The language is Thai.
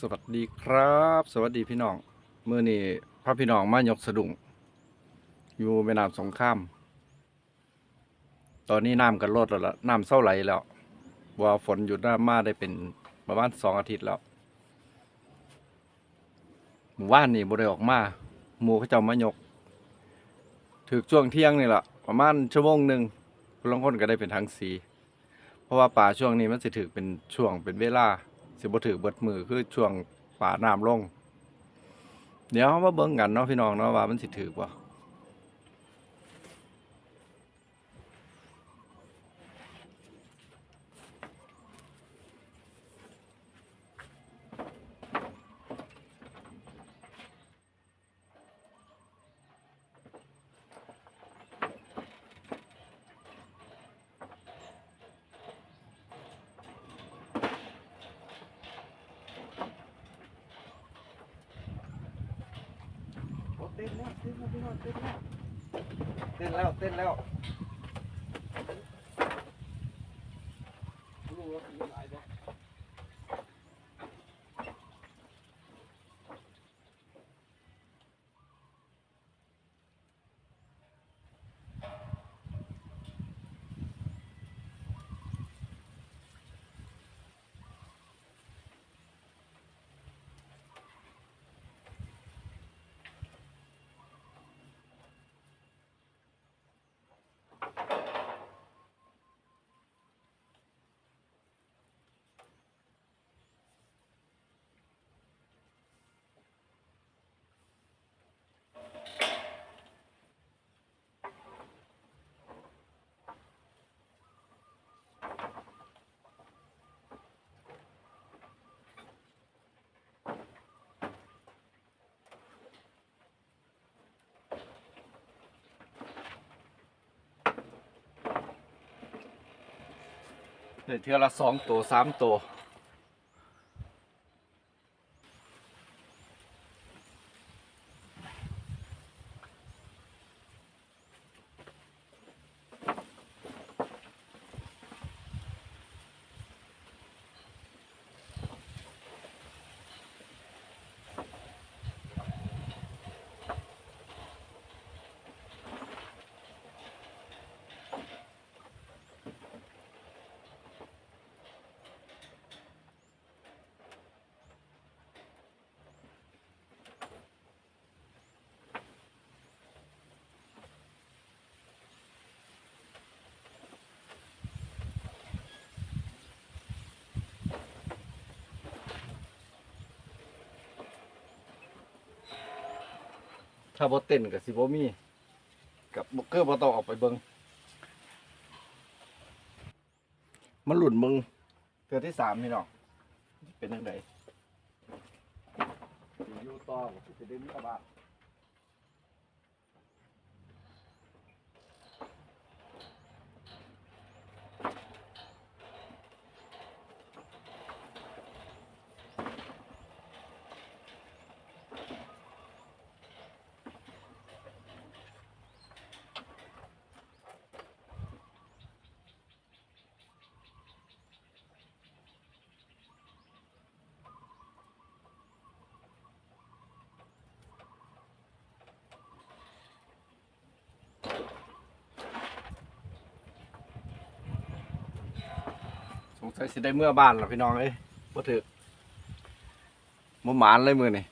สวัสดีครับ สวัสดีพี่น้องเมื่อนี้พระพี่น้องมายกสะดุ้งอยู่แม่น้ำสงคราม ตอนนี้น้ำกันลดแล้วละน้ำเศร้าไหลแล้วว่าฝนหยุดน้ำมาได้เป็นประมาณสองอาทิตย์แล้วหมู่บ้านนี่บริออกมาหมู่เขาเจ้ามายกถึกช่วงเที่ยงนี่แหละประมาณชั่วโมงหนึ่งคนลางคนก็ได้เป็นทางสี เพราะว่าป่าช่วงนี้มันสิถือเป็นช่วงเป็นเวลา สิบ่ถือเบิดมือคือช่วงป่าน้ำลง เดี๋ยวเรามาเบิ่งกันเนาะพี่น้องเนาะว่ามันสิถือบ่ เต้นแล้วเต้นแล้วพี่น้องเต้นแล้วเต้นแล้วเต้นแล้วรู้ว่ามีหล เดี๋ยวเทื่อละสองตัวสามตัว ถ้าบ่เต้นก็สิบ่มี กับบ่เกอร์บ่ต้องออกไปเบิ่งมันหลุนมึงเทื่อที่สามพี่น้องเป็นจังไดสิอยู่ต่อบ่สิได้มีกระบะ งสัยสิได้เมื่อบ้านแล้วพี่น้องเอ้ยบ่ถึกบ่หมานเลยมือนี่